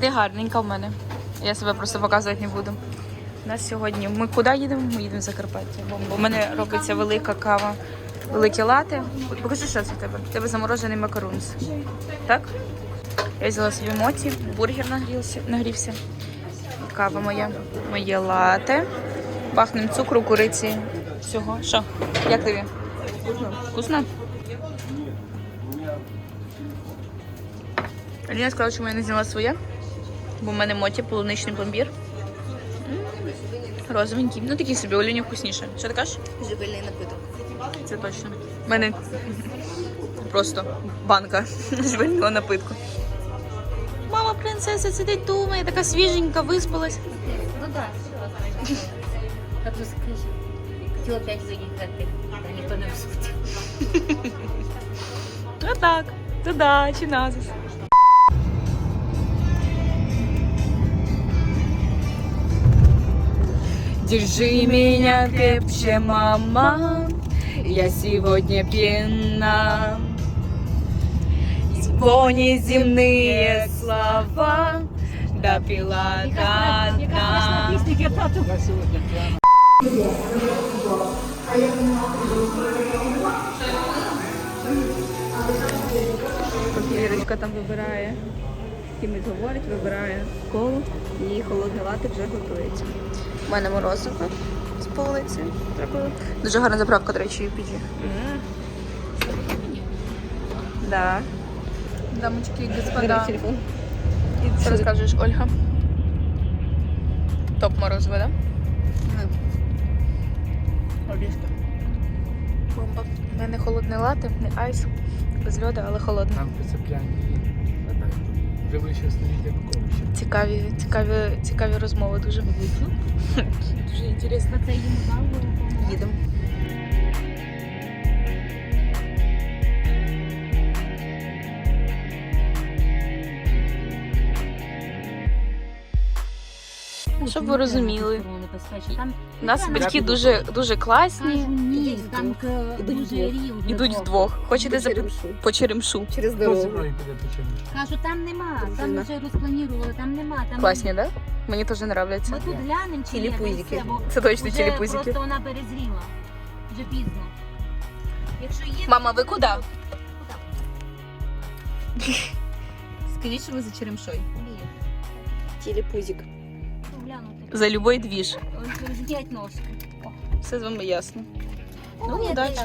Ти гарненька в мене. Я себе просто показувати не буду. У нас сьогодні. Ми куди їдемо? Ми їдемо в Закарпаття. Бо в мене робиться велика кава, великі лати. Покажи, що це в тебе? В тебе заморожений макарунс. Так? Я взяла собі моці, бургер нагрівся, нагрівся. Кава моя, моє лате. Пахнем цукру, куриці, всього. Що? Як тобі? Вкусно. Вкусно? Аліна сказала, що я не зняла своє, бо в мене моті полуничний пломбір. Розовенький. Ну такий собі, Оліні вкусніше. Що ти кажеш? Живильний напиток. Це точно. У мене просто банка живельного напитку. Мама принцеса сидить думає, така свіженька, виспалась. Ну да, все. А то скажи. Хотіла опять заїхати, та ніхто не всуті. А так, туди чи назис. Держи меня крепче, мама, я сегодня пьяна. Звони земные слова, допила до дна. Вірочка там вибирає, з кимось говорить, вибирає коло І холодне лати вже готується. У мене морозиво з полиці зробили. Дуже гарна заправка, до речі, піді. Да. Дамочки и господа. телефон. І що розкажеш, Ольга? Топ морозиво, да? Олівська. Бомба. У мене холодне лати, не айс, без льоду, але холодне. Там прицепляні вже вище стоїть Януковича. Цікаві, цікаві, цікаві розмови дуже. Дуже інтересно. Це їм мало. Їдемо. Щоб ви розуміли. Там У нас батьки дуже, дуже класні. ні, там Ідуть дуже вдвох. рівно. Ідуть вдвох. Хочете за по черемшу? Через дорогу. Кажу, там нема, там вже розпланували, там нема. Там Класні, да? Мені теж подобається. Ми тут глянемо, чи є, Тіліпузики. Це точно тіліпузики. Просто вона перезріла. Вже пізно. Якщо є... Мама, ви куди? Скажіть, що ви за Телепузик. то глянути. За любой двіж. З'їдять ножки. Все з вами ясно. О, Ну, удачі.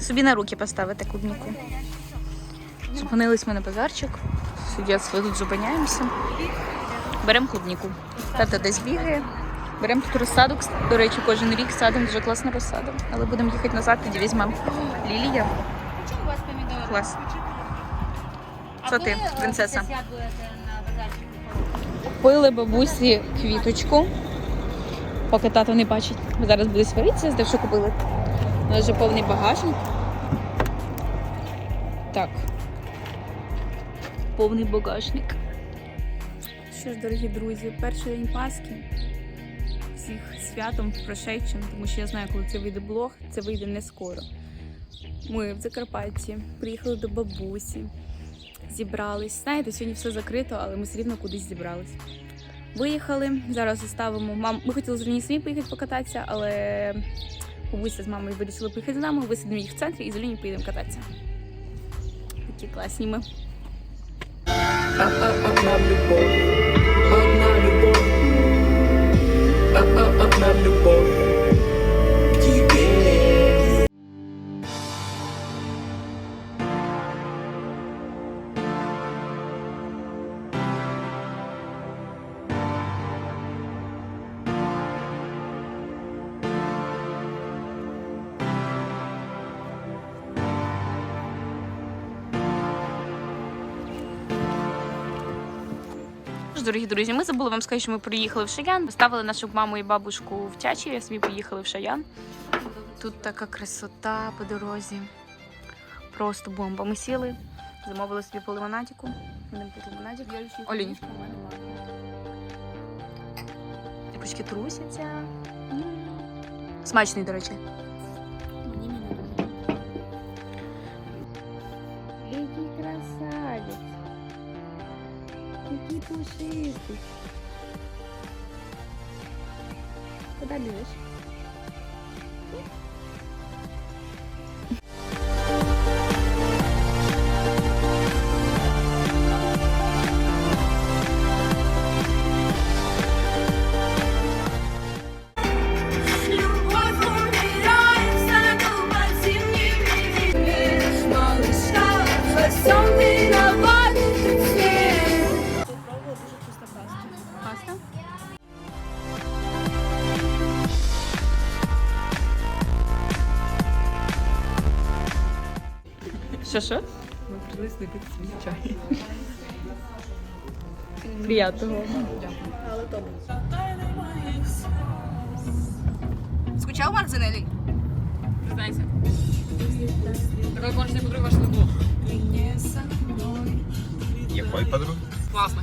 Собі на руки поставити клубніку. Зупинились ми на базарчик. Сидять, тут зупиняємося. Беремо клубніку. Тата десь бігає. Беремо тут розсаду. До речі, кожен рік садимо дуже класна розсада. Але будемо їхати назад, тоді візьмемо. Лілія. Чому у вас помідори? Клас. Що ти, е, принцеса? Купили бабусі квіточку. Поки тато не бачить. Зараз буде сваритися, з що купили. У нас вже повний багажник. Так. Повний багажник. Що ж, дорогі друзі, перший день Пасхи. Всіх святом прошедшим, тому що я знаю, коли це вийде блог, це вийде не скоро. Ми в Закарпатті приїхали до бабусі зібрались. Знаєте, сьогодні все закрито, але ми все рівно кудись зібрались. Виїхали. Зараз заставимо мам. Ми хотіли з самі поїхати покататися, але бабуся з мамою вирішили поїхати з нами, висадимо їх в центрі і з Олені поїдемо кататися. Такі класні ми. Одна любов, одна любов, одна любов дорогі друзі, ми забули вам сказати, що ми приїхали в Шаян. Поставили нашу маму і бабушку в Чачі, я собі поїхали в Шаян. Тут така красота по дорозі. Просто бомба. Ми сіли, замовили собі по лимонадіку. Олінь. Ручки трусяться. Смачний, до речі. Який красавець. Який пушистий. Куди біжиш? Любовь Що? Ми прийшли свій чай. Приятного. Скучав Марцинелі? Признайся. Какой конченый подруга ваш блог? Якої подруги? Классно.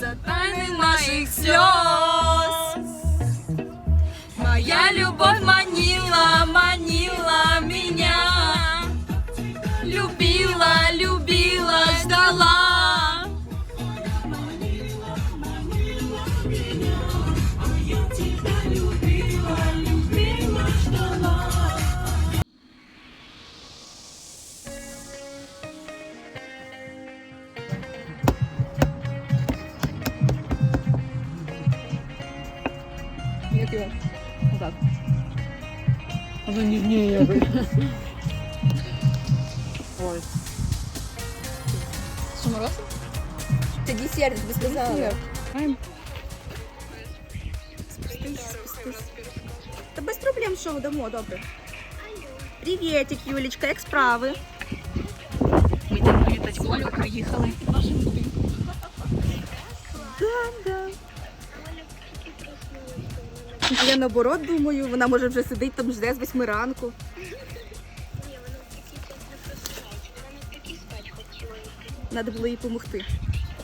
За тайны наших слез Воно ніжніє. Ой. Що, морозиво? Це десерт, я тобі сказала. Спустись, спустись. Та без проблем, що дамо, добре. Привітик, Юлічка, як справи? Ми йдемо привітати Олю, приїхали. Да, да. А я наоборот думаю, вона може вже сидить там жде з восьми ранку. Надо було їй допомогти.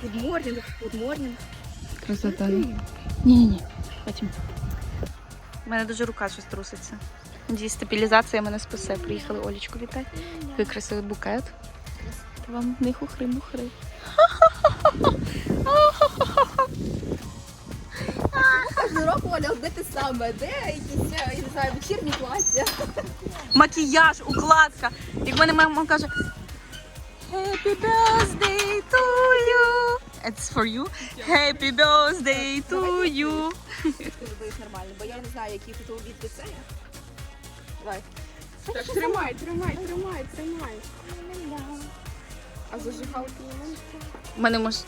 Good morning, good morning. Красота. Ні-ні-ні, потім. У мене дуже рука щось труситься. Надіюсь, стабілізація мене спасе. Приїхали Олічку вітати. Викрасили букет. Та вам не хухри-мухри. Те саме. Де якісь, я не знаю, вечірні плаття. Макіяж, укладка. Як в мене мама каже Happy birthday to you. It's for you. Happy birthday to you. Нормально, бо я не знаю, які тут обідки це. Давай. Так, тримай, тримай, тримай, тримай. А зажигалки немає? У мене в маш-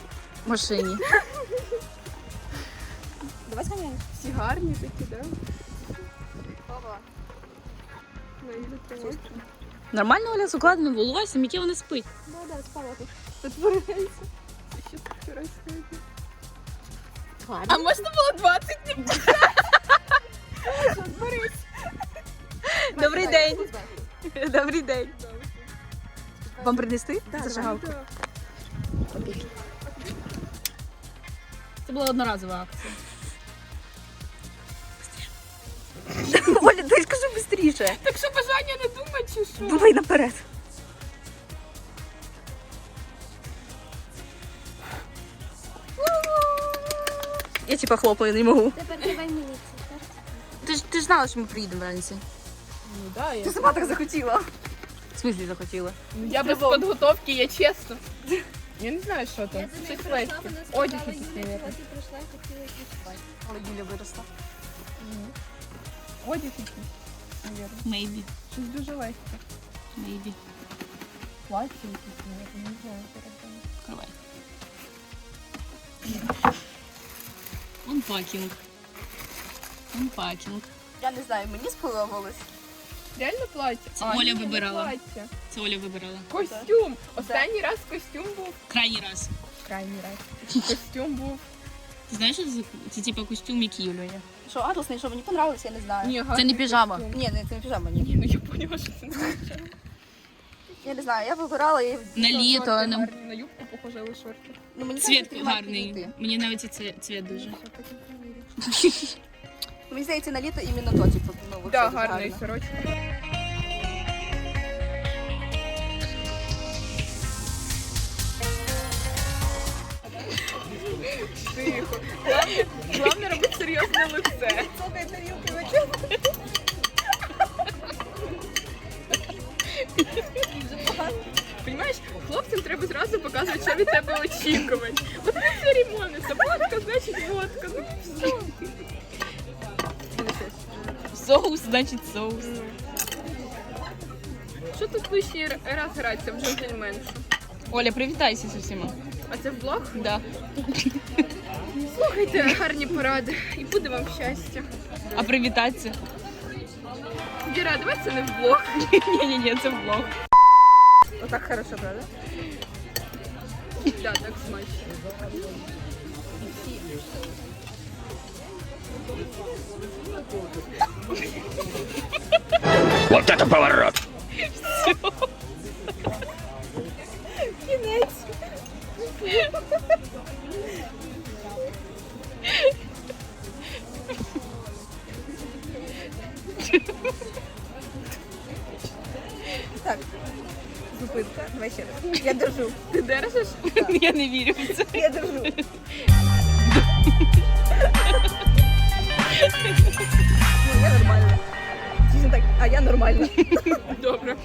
машині. Давай сханяємо. Всі гарні такі, да? Ну, і тримай. Нормально Оля з укладеним волоссям, яке вона спить. Да, да, спала тут. Тут валяється. Ще тут розкрити. А можна було 20 днів? Добрий день. Добрий день. Вам принести зажигалку? Це була одноразова акція. Швидше. Так що бажання не думати, чи що? Думай наперед. Я типа хлопаю, не можу. Тепер давай мені. Ти ж ти ж знала, що ми приїдемо вранці. Ну, да, я... Ти сама так захотіла. В смислі захотіла? Я без підготовки, я чесно. Я не знаю, що там. Щось легке. Одяг якийсь, мабуть. Ти прийшла і хотіла йти спати. Але Юля виросла. Одяг якийсь, мабуть. Maybe. Щось дуже легке. Maybe. Плаття якісь, мабуть, не знаю, що робити. Unpacking. Unpacking. Я не знаю, мені сподобалось. Реально плаття? Це Оля ні, не вибирала. плаття. Це Оля вибирала. Костюм. Останній раз костюм був. Крайній раз. Крайній раз. Костюм був. Ти знаєш, що це, це типа костюм, який Юля є? Що атласний, що мені понравилось, я не знаю. Ні, Це не піжама. Ні, не, це не піжама, ні. Ну я поняла, що це не піжама. Я не знаю, я вибирала і На літо, Шорти на- на юбку похоже, шорти. ну, мені Цвіт гарний. підійти. Мені навіть і це цвіт ну, дуже. Я так. Мені здається, на літо іменно то, типу, ну, Да, гарно. сорочка. Тихо главне робити серйозне лице. Слухай, тарілки вечір. Понімаєш, хлопцям треба зразу показувати, що від тебе очікувати. От це церемониться. Водка, значить водка. Ну і все. Соус, значить соус. Що тут лишній раз гратися в джентльменшу? Оля, привітайся з усіма. А це влог? Да. Слухайте гарні поради і буде вам щастя. А привітатися? Віра, давай це не в влог. Ні-ні-ні, це влог. Отак хорошо, правда? Да, так смачно. Вот это поворот! Так. Зупинка. Давай ще раз. Я держу. Ти держиш? Я не вірю в це. Я держу. Ну, я нормально. Чи так? А я нормально. Добре.